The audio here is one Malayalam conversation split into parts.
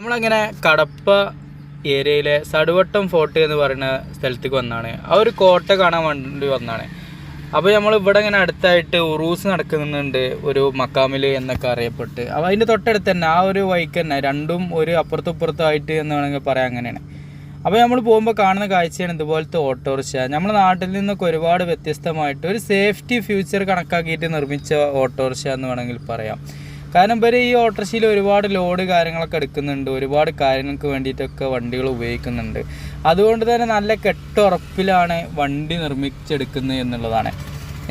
നമ്മളങ്ങനെ കടപ്പ ഏരിയയിലെ സടുവട്ടം ഫോർട്ട് എന്ന് പറയുന്ന സ്ഥലത്തേക്ക് വന്നാണ്. ആ ഒരു കോട്ട കാണാൻ വേണ്ടി വന്നാണ്. അപ്പോൾ നമ്മൾ ഇവിടെ ഇങ്ങനെ അടുത്തായിട്ട് ഉറൂസ് നടക്കുന്നുണ്ട് ഒരു മക്കാമിൽ എന്നൊക്കെ അറിയപ്പെട്ട്. അപ്പോൾ അതിന്റെ തൊട്ടടുത്ത് തന്നെ ആ ഒരു വൈക്ക് തന്നെ രണ്ടും ഒരു അപ്പുറത്തും ആയിട്ട് എന്ന് വേണമെങ്കിൽ പറയാം അങ്ങനെയാണ്. അപ്പോൾ നമ്മൾ പോകുമ്പോൾ കാണുന്ന കാഴ്ചയാണ് ഇതുപോലത്തെ ഓട്ടോറിക്ഷ. നമ്മുടെ നാട്ടിൽ നിന്നൊക്കെ ഒരുപാട് വ്യത്യസ്തമായിട്ട് ഒരു സേഫ്റ്റി ഫ്യൂച്ചർ കണക്കാക്കിയിട്ട് നിർമ്മിച്ച ഓട്ടോറിക്ഷ എന്ന് വേണമെങ്കിൽ പറയാം. കാരണം ഇവർ ഈ ഓട്ടോറിക്ഷയിൽ ഒരുപാട് ലോഡ് കാര്യങ്ങളൊക്കെ എടുക്കുന്നുണ്ട് ഒരുപാട് കാര്യങ്ങൾക്ക് വേണ്ടിയിട്ടൊക്കെ വണ്ടികൾ ഉപയോഗിക്കുന്നുണ്ട്. അതുകൊണ്ട് തന്നെ നല്ല കെട്ടുറപ്പിലാണ് വണ്ടി നിർമ്മിച്ചെടുക്കുന്നത് എന്നുള്ളതാണ്.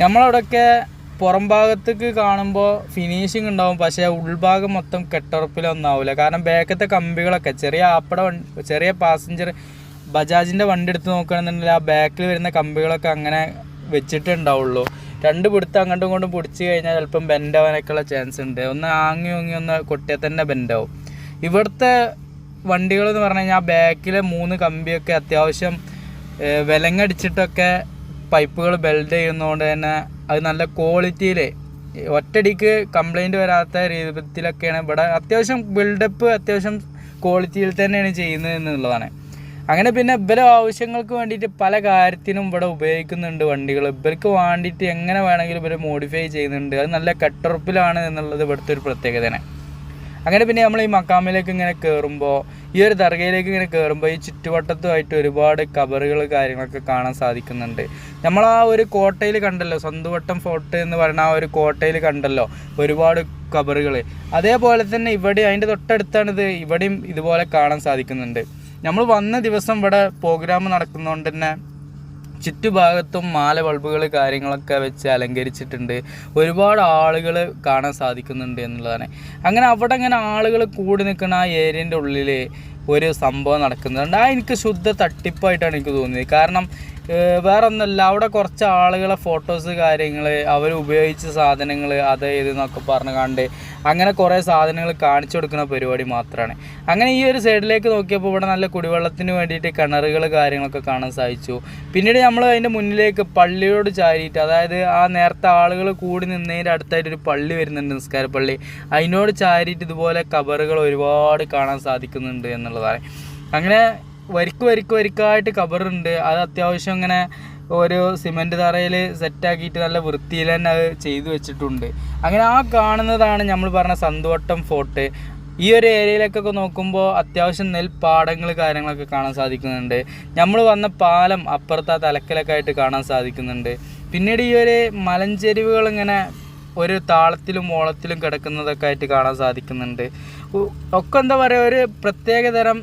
നമ്മളവിടെയൊക്കെ പുറം ഭാഗത്തേക്ക് കാണുമ്പോൾ ഫിനിഷിങ് ഉണ്ടാവും പക്ഷേ ഉൾഭാഗം മൊത്തം കെട്ടുറപ്പിലൊന്നും ആവില്ല കാരണം ബാക്കത്തെ കമ്പികളൊക്കെ ചെറിയ ആപ്പട വണ്ടി ചെറിയ പാസഞ്ചർ ബജാജിന്റെ വണ്ടി എടുത്ത് നോക്കുകയാണെന്നുണ്ടെങ്കിൽ ആ ബാക്കിൽ വരുന്ന കമ്പികളൊക്കെ അങ്ങനെ വെച്ചിട്ടേ ഉണ്ടാവുള്ളൂ. രണ്ട് പിടുത്തം അങ്ങോട്ടും ഇങ്ങോട്ടും പിടിച്ച് കഴിഞ്ഞാൽ ചിലപ്പം ബെൻഡാവാനൊക്കെയുള്ള ചാൻസ് ഉണ്ട്. ഒന്ന് ആങ്ങി ഓങ്ങി ഒന്ന് കൊട്ടിയാൽ തന്നെ ബെൻഡാവും ഇവിടുത്തെ വണ്ടികൾ എന്ന് പറഞ്ഞു കഴിഞ്ഞാൽ ബാക്കിലെ മൂന്ന് കമ്പിയൊക്കെ അത്യാവശ്യം വിലങ്ങടിച്ചിട്ടൊക്കെ പൈപ്പുകൾ ബെൽഡ് ചെയ്യുന്നതുകൊണ്ട് തന്നെ അത് നല്ല ക്വാളിറ്റിയിൽ ഒറ്റടിക്ക് കംപ്ലൈന്റ് വരാത്ത രീതിയിലൊക്കെയാണ്. ഇവിടെ അത്യാവശ്യം ബിൽഡപ്പ് അത്യാവശ്യം ക്വാളിറ്റിയിൽ തന്നെയാണ് ചെയ്യുന്നത് എന്നുള്ളതാണ്. അങ്ങനെ പിന്നെ ഇവരെ ആവശ്യങ്ങൾക്ക് വേണ്ടിയിട്ട് പല കാര്യത്തിനും ഇവിടെ ഉപയോഗിക്കുന്നുണ്ട് വണ്ടികൾ. ഇവർക്ക് വേണ്ടിയിട്ട് എങ്ങനെ വേണമെങ്കിലും ഇവർ മോഡിഫൈ ചെയ്യുന്നുണ്ട്. അത് നല്ല കട്ടുറപ്പിലാണ് എന്നുള്ളത് ഇവിടുത്തെ ഒരു പ്രത്യേകതയാണ്. അങ്ങനെ പിന്നെ നമ്മൾ ഈ മക്കാമിലേക്ക് ഇങ്ങനെ കയറുമ്പോൾ ഈ ഒരു ദർഗയിലേക്ക് ഇങ്ങനെ കയറുമ്പോൾ ഈ ചുറ്റുവട്ടത്തുമായിട്ട് ഒരുപാട് കബറുകൾ കാര്യങ്ങളൊക്കെ കാണാൻ സാധിക്കുന്നുണ്ട്. നമ്മൾ ആ ഒരു കോട്ടയിൽ കണ്ടല്ലോ സ്വന്തവട്ടം ഫോർട്ട് എന്ന് പറയുന്ന ആ ഒരു കോട്ടയിൽ കണ്ടല്ലോ ഒരുപാട് കബറുകൾ. അതേപോലെ തന്നെ ഇവിടെ അതിന്റെ തൊട്ടടുത്താണിത് ഇവിടെയും ഇതുപോലെ കാണാൻ സാധിക്കുന്നുണ്ട്. നമ്മൾ വന്ന ദിവസം ഇവിടെ പ്രോഗ്രാം നടക്കുന്നതുകൊണ്ട് തന്നെ ചുറ്റുഭാഗത്തും മാല ബൾബുകൾ കാര്യങ്ങളൊക്കെ വെച്ച് അലങ്കരിച്ചിട്ടുണ്ട്. ഒരുപാട് ആളുകൾ കാണാൻ സാധിക്കുന്നുണ്ട് എന്നുള്ളതാണ്. അങ്ങനെ അവിടെ അങ്ങനെ ആളുകൾ കൂടി നിൽക്കുന്ന ആ ഏരിയന്റെ ഉള്ളിൽ ഒരു സംഭവം നടക്കുന്നുണ്ട്. ആ എനിക്ക് ശുദ്ധ തട്ടിപ്പായിട്ടാണ് എനിക്ക് തോന്നിയത്. കാരണം വേറെ ഒന്നുമല്ല അവിടെ കുറച്ച് ആളുകളെ ഫോട്ടോസ് കാര്യങ്ങൾ അവർ ഉപയോഗിച്ച സാധനങ്ങൾ അത് ഇത് എന്നൊക്കെ പറഞ്ഞ് കണ്ട് അങ്ങനെ കുറേ സാധനങ്ങൾ കാണിച്ചു കൊടുക്കുന്ന പരിപാടി മാത്രമാണ് അങ്ങനെ ഈ ഒരു സൈഡിലേക്ക് നോക്കിയപ്പോൾ ഇവിടെ നല്ല കുടിവെള്ളത്തിന് വേണ്ടിയിട്ട് കിണറുകൾ കാര്യങ്ങളൊക്കെ കാണാൻ സാധിച്ചു. പിന്നീട് നമ്മൾ അതിന്റെ മുന്നിലേക്ക് പള്ളിയോട് ചാരിയിട്ട് അതായത് ആ നേരത്തെ ആളുകൾ കൂടി നിന്നതിന്റെ അടുത്തായിട്ട് ഒരു പള്ളി വരുന്നുണ്ട് നിസ്കാര പള്ളി. അതിനോട് ചാരിയിട്ട് ഇതുപോലെ കബറുകൾ ഒരുപാട് കാണാൻ സാധിക്കുന്നുണ്ട് എന്നുള്ളതാണ്. അങ്ങനെ വരിക്ക് വരിക്ക് വരിക്കായിട്ട് കബറുണ്ട് അത് അത്യാവശ്യം ഇങ്ങനെ ഒരു സിമെന്റ് തറയിൽ സെറ്റാക്കിയിട്ട് നല്ല വൃത്തിയിൽ തന്നെ അത് ചെയ്തു വെച്ചിട്ടുണ്ട്. അങ്ങനെ ആ കാണുന്നതാണ് നമ്മൾ പറഞ്ഞ സന്തോട്ടം ഫോർട്ട് ഈ ഒരു ഏരിയയിലേക്കൊക്കെ നോക്കുമ്പോൾ അത്യാവശ്യം നെൽപ്പാടങ്ങൾ കാര്യങ്ങളൊക്കെ കാണാൻ സാധിക്കുന്നുണ്ട്. നമ്മൾ വന്ന പാലം അപ്പുറത്ത് ആ തലക്കലൊക്കെ ആയിട്ട് കാണാൻ സാധിക്കുന്നുണ്ട്. പിന്നീട് ഈ ഒരു മലഞ്ചെരിവുകൾ ഇങ്ങനെ ഒരു താളത്തിലും ഓളത്തിലും കിടക്കുന്നതൊക്കെ ആയിട്ട് കാണാൻ സാധിക്കുന്നുണ്ട്. ഒക്കെ എന്താ പറയുക ഒരു പ്രത്യേകതരം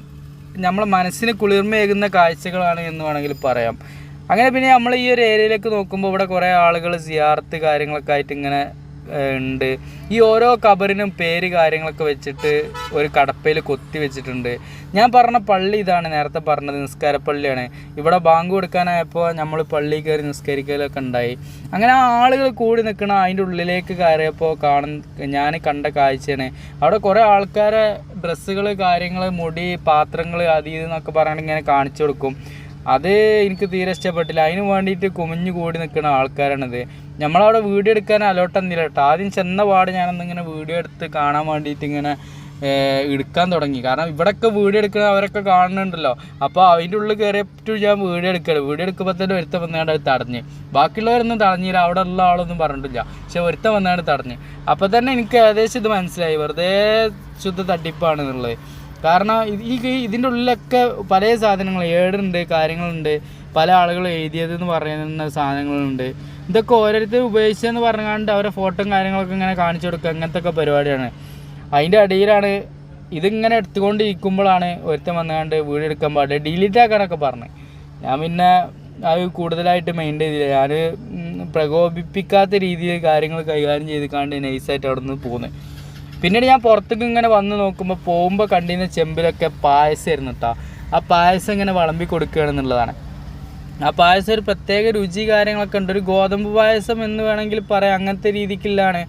നമ്മളെ മനസ്സിന് കുളിർമയേകുന്ന കാഴ്ചകളാണ് എന്ന് വേണമെങ്കിൽ പറയാം. അങ്ങനെ പിന്നെ നമ്മൾ ഈ ഒരു ഏരിയയിലേക്ക് നോക്കുമ്പോൾ ഇവിടെ കുറേ ആളുകൾ സിയാർത്ത് കാര്യങ്ങളൊക്കെ ആയിട്ട് ഇങ്ങനെ ഉണ്ട്. ഈ ഓരോ കബറിനും പേര് കാര്യങ്ങളൊക്കെ വെച്ചിട്ട് ഒരു കടപ്പയിൽ കൊത്തി വെച്ചിട്ടുണ്ട്. ഞാൻ പറഞ്ഞ പള്ളി ഇതാണ്. നേരത്തെ പറഞ്ഞത് നിസ്കാരപ്പള്ളിയാണ് ഇവിടെ ബാങ്ക് കൊടുക്കാനായപ്പോൾ നമ്മൾ പള്ളി കയറി നിസ്കരിക്കലൊക്കെ ഉണ്ടായി. അങ്ങനെ ആളുകൾ കൂടി നിൽക്കണ അതിന്റെ ഉള്ളിലേക്ക് കയറിയപ്പോൾ കാണുന്ന ഞാൻ കണ്ട കാഴ്ചയാണ്. അവിടെ കുറേ ആൾക്കാരെ ഡ്രസ്സുകൾ കാര്യങ്ങൾ മുടി പാത്രങ്ങൾ അത് ഇത് എന്നൊക്കെ പറഞ്ഞിട്ട് ഇങ്ങനെ കാണിച്ചു കൊടുക്കും. അത് എനിക്ക് തീരെ ഇഷ്ടപ്പെട്ടില്ല. അതിന് വേണ്ടിയിട്ട് കുമിഞ്ഞു കൂടി നിൽക്കുന്ന ആൾക്കാരാണിത്. നമ്മളവിടെ വീഡിയോ എടുക്കാൻ അലോട്ടെന്നില്ല കേട്ടോ. ആദ്യം ചെന്ന പാട് ഞാനൊന്നിങ്ങനെ വീഡിയോ എടുത്ത് കാണാൻ വേണ്ടിയിട്ട് ഇങ്ങനെ എടുക്കാൻ തുടങ്ങി. കാരണം ഇവിടെയൊക്കെ വീഡിയോ എടുക്കുന്ന അവരൊക്കെ കാണുന്നുണ്ടല്ലോ. അപ്പോൾ അതിന്റെ ഉള്ളിൽ കയറിയിട്ട് ഞാൻ വീഡിയോ എടുക്കുകയാണ് വീഡിയോ എടുക്കുമ്പോൾ തന്നെ ഒരുത്തം വന്നാണ്ട് അത് തടഞ്ഞ്. ബാക്കിയുള്ളവരൊന്നും തടഞ്ഞില്ല. അവിടെ ഉള്ള ആളൊന്നും പറഞ്ഞിട്ടില്ല. പക്ഷെ ഒരുത്തം വന്നാണ്ട് തടഞ്ഞ്. അപ്പോൾ തന്നെ എനിക്ക് ഏകദേശം ഇത് മനസ്സിലായി. വെറുതെ ശുദ്ധ തട്ടിപ്പാണ് എന്നുള്ളത്. കാരണം ഈ ഇതിന്റെ ഉള്ളിലൊക്കെ പല സാധനങ്ങൾ ഏടുണ്ട് കാര്യങ്ങളുണ്ട്. പല ആളുകൾ എഴുതിയതെന്ന് പറയുന്ന സാധനങ്ങളുണ്ട്. ഇതൊക്കെ ഓരോരുത്തർ ഉപയോഗിച്ചതെന്ന് പറഞ്ഞാണ്ട് അവരെ ഫോട്ടോയും കാര്യങ്ങളൊക്കെ ഇങ്ങനെ കാണിച്ചു കൊടുക്കുക. അങ്ങനത്തെ ഒക്കെ പരിപാടിയാണ്. അതിന്റെ അടിയിലാണ് ഇതിങ്ങനെ എടുത്തുകൊണ്ടിരിക്കുമ്പോഴാണ് ഒരുത്തൻ വന്നുകൊണ്ട് വീഡിയോ എടുക്കാൻ പാടില്ല. ഡിലീറ്റ് ആക്കാനൊക്കെ പറഞ്ഞു. ഞാൻ പിന്നെ അത് കൂടുതലായിട്ട് മെയിന്റെയിൻ ചെയ്തില്ല. ഞാൻ പ്രകോപിപ്പിക്കാത്ത രീതിയിൽ കാര്യങ്ങൾ കൈകാര്യം ചെയ്ത് കണ്ട് നൈസായിട്ട് അവിടെ നിന്ന് പോകുന്നത് പിന്നീട് ഞാൻ പുറത്തേക്ക് ഇങ്ങനെ വന്ന് നോക്കുമ്പോൾ പോകുമ്പോൾ കണ്ടിരുന്ന ചെമ്പിലൊക്കെ പായസമായിരുന്നു കേട്ടോ ആ പായസം ഇങ്ങനെ വിളമ്പി കൊടുക്കുകയാണെന്നുള്ളതാണ് ആ പായസം ഒരു പ്രത്യേക രുചി കാര്യങ്ങളൊക്കെ ഉണ്ട്. ഒരു ഗോതമ്പ് പായസം എന്ന് വേണമെങ്കിൽ പറയാം. അങ്ങനത്തെ രീതിക്കുള്ളതാണ്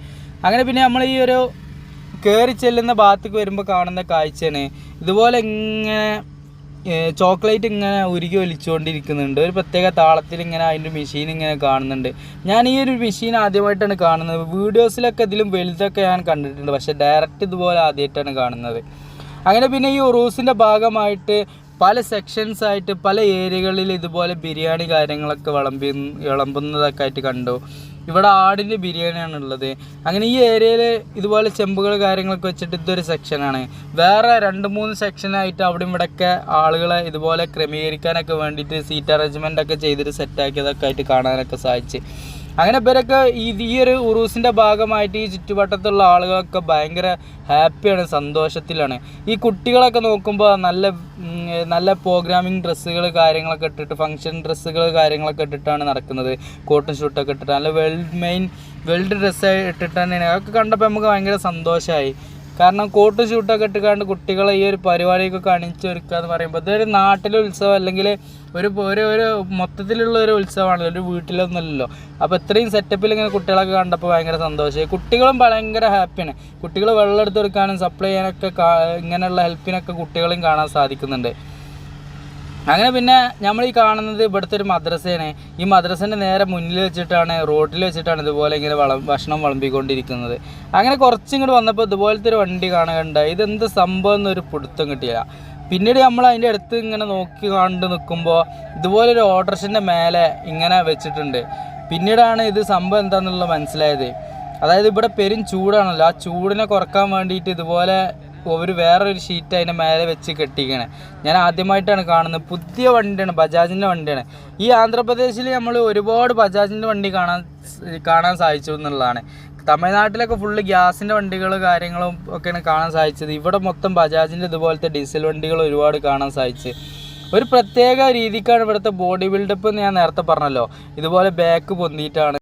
അങ്ങനെ പിന്നെ നമ്മൾ ഈ ഒരു കയറി ചെല്ലുന്ന ഭാഗത്തേക്ക് വരുമ്പോൾ കാണുന്ന കാഴ്ചയാണ്. ഇതുപോലെ ഇങ്ങനെ ചോക്ലേറ്റ് ഇങ്ങനെ ഉരുകി ഒലിച്ചുകൊണ്ടിരിക്കുന്നുണ്ട് ഒരു പ്രത്യേക താളത്തിൽ ഇങ്ങനെ അതിന്റെ മെഷീൻ ഇങ്ങനെ കാണുന്നുണ്ട്. ഞാൻ ഈ ഒരു മെഷീൻ ആദ്യമായിട്ടാണ് കാണുന്നത്. വീഡിയോസിലൊക്കെ ഇതിലും വലുതൊക്കെ ഞാൻ കണ്ടിട്ടുണ്ട്. പക്ഷേ ഡയറക്റ്റ് ഇതുപോലെ ആദ്യമായിട്ടാണ് കാണുന്നത്. അങ്ങനെ പിന്നെ ഈ ഉറൂസിന്റെ ഭാഗമായിട്ട് പല സെക്ഷൻസ് ആയിട്ട് പല ഏരിയകളിൽ ഇതുപോലെ ബിരിയാണി കാര്യങ്ങളൊക്കെ വിളമ്പി വിളമ്പുന്നതൊക്കെ ആയിട്ട് കണ്ടു. ഇവിടെ ആടിന്റെ ബിരിയാണിയാണ് ഉള്ളത്. അങ്ങനെ ഈ ഏരിയയിൽ ഇതുപോലെ ചെമ്പുകൾ കാര്യങ്ങളൊക്കെ വെച്ചിട്ട് ഇതൊരു സെക്ഷനാണ് വേറെ രണ്ട് മൂന്ന് സെക്ഷനായിട്ട് അവിടെ ഇവിടെയൊക്കെ ആളുകളെ ഇതുപോലെ ക്രമീകരിക്കാനൊക്കെ വേണ്ടിയിട്ട് സീറ്റ് അറേഞ്ച്മെന്റ് ഒക്കെ ചെയ്തിട്ട് സെറ്റാക്കിയതൊക്കെ ആയിട്ട് കാണാനൊക്കെ സാധിച്ച്. അങ്ങനെ ഇവരൊക്കെ ഈ ഒരു ഉറൂസിന്റെ ഭാഗമായിട്ട് ഈ ചുറ്റുവട്ടത്തുള്ള ആളുകളൊക്കെ ഭയങ്കര ഹാപ്പിയാണ് സന്തോഷത്തിലാണ്. ഈ കുട്ടികളൊക്കെ നോക്കുമ്പോൾ നല്ല നല്ല പ്രോഗ്രാമിംഗ് ഡ്രസ്സുകൾ കാര്യങ്ങളൊക്കെ ഇട്ടിട്ട് ഫങ്ഷൻ ഡ്രസ്സുകൾ കാര്യങ്ങളൊക്കെ ഇട്ടിട്ടാണ് നടക്കുന്നത്. കോട്ടൺ ഷൂട്ടൊക്കെ ഇട്ടിട്ട്. നല്ല വെൽ മെയിൻ വെൽഡ് ഡ്രസ്സ് ഇട്ടിട്ട് തന്നെയാണ്. അതൊക്കെ കണ്ടപ്പോൾ നമുക്ക് ഭയങ്കര സന്തോഷമായി കാരണം കോട്ട് ഷൂട്ടൊക്കെ ഇട്ടുകൊണ്ട് കുട്ടികളെ ഈ ഒരു പരിപാടിയൊക്കെ അണിച്ചൊരുക്കുക എന്ന് പറയുമ്പോൾ ഇതൊരു നാട്ടിലെ ഉത്സവം അല്ലെങ്കിൽ ഒരു ഒരു ഒരു മൊത്തത്തിലുള്ള ഒരു ഉത്സവമാണല്ലോ ഒരു വീട്ടിലൊന്നുമല്ലല്ലോ. അപ്പോൾ ഇത്രയും സെറ്റപ്പിൽ ഇങ്ങനെ കുട്ടികളൊക്കെ കണ്ടപ്പോൾ ഭയങ്കര സന്തോഷമായി. കുട്ടികളും ഭയങ്കര ഹാപ്പിയാണ് കുട്ടികൾ വെള്ളം എടുത്ത് കൊടുക്കാനും സപ്ലൈ ചെയ്യാനൊക്കെ ഇങ്ങനെയുള്ള ഹെൽപ്പിനൊക്കെ കുട്ടികളെയും കാണാൻ സാധിക്കുന്നുണ്ട്. അങ്ങനെ പിന്നെ നമ്മൾ ഈ കാണുന്നത് ഇവിടുത്തെ ഒരു മദ്രസയാണ്. ഈ മദ്രസേന്റെ നേരെ മുന്നിൽ വെച്ചിട്ടാണ് റോഡിൽ വെച്ചിട്ടാണ് ഇതുപോലെ ഇങ്ങനെ വളം ഭക്ഷണം വിളമ്പിക്കൊണ്ടിരിക്കുന്നത്. അങ്ങനെ കുറച്ചും ഇങ്ങോട്ട് വന്നപ്പോൾ ഇതുപോലത്തെ ഒരു വണ്ടി കാണുകയുണ്ടായി. ഇതെന്ത് സംഭവം എന്നൊരു പിടുത്തം കിട്ടിയില്ല. പിന്നീട് നമ്മൾ അതിന്റെ അടുത്ത് ഇങ്ങനെ നോക്കി കണ്ട് നിൽക്കുമ്പോൾ ഇതുപോലെ ഒരു ഓട്ടർഷന്റെ മേലെ ഇങ്ങനെ വെച്ചിട്ടുണ്ട്. പിന്നീടാണ് ഇത് സംഭവം എന്താണെന്നുള്ളത് മനസ്സിലായത്. അതായത് ഇവിടെ പെരും ചൂടാണല്ലോ. ആ ചൂടിനെ കുറയ്ക്കാൻ വേണ്ടിയിട്ട് ഇതുപോലെ ഒരു വേറൊരു ഷീറ്റ് അതിന്റെ മേലെ വെച്ച് കെട്ടിക്കണേ. ഞാൻ ആദ്യമായിട്ടാണ് കാണുന്നത്. പുതിയ വണ്ടിയാണ് ബജാജിന്റെ വണ്ടിയാണ്. ഈ ആന്ധ്രാപ്രദേശിൽ നമ്മൾ ഒരുപാട് ബജാജിന്റെ വണ്ടി കാണാൻ കാണാൻ സാധിച്ചു എന്നുള്ളതാണ്. തമിഴ്നാട്ടിലൊക്കെ ഫുള്ള് ഗ്യാസിന്റെ വണ്ടികൾ കാര്യങ്ങളും ഒക്കെയാണ് കാണാൻ സാധിച്ചത്. ഇവിടെ മൊത്തം ബജാജിന്റെ ഇതുപോലത്തെ ഡീസൽ വണ്ടികൾ ഒരുപാട് കാണാൻ സാധിച്ചു. ഒരു പ്രത്യേക രീതിക്കാണ് ഇവിടുത്തെ ബോഡി ബിൽഡപ്പ് എന്ന് ഞാൻ നേരത്തെ പറഞ്ഞല്ലോ. ഇതുപോലെ ബാക്ക് പൊന്തിയിട്ടാണ്.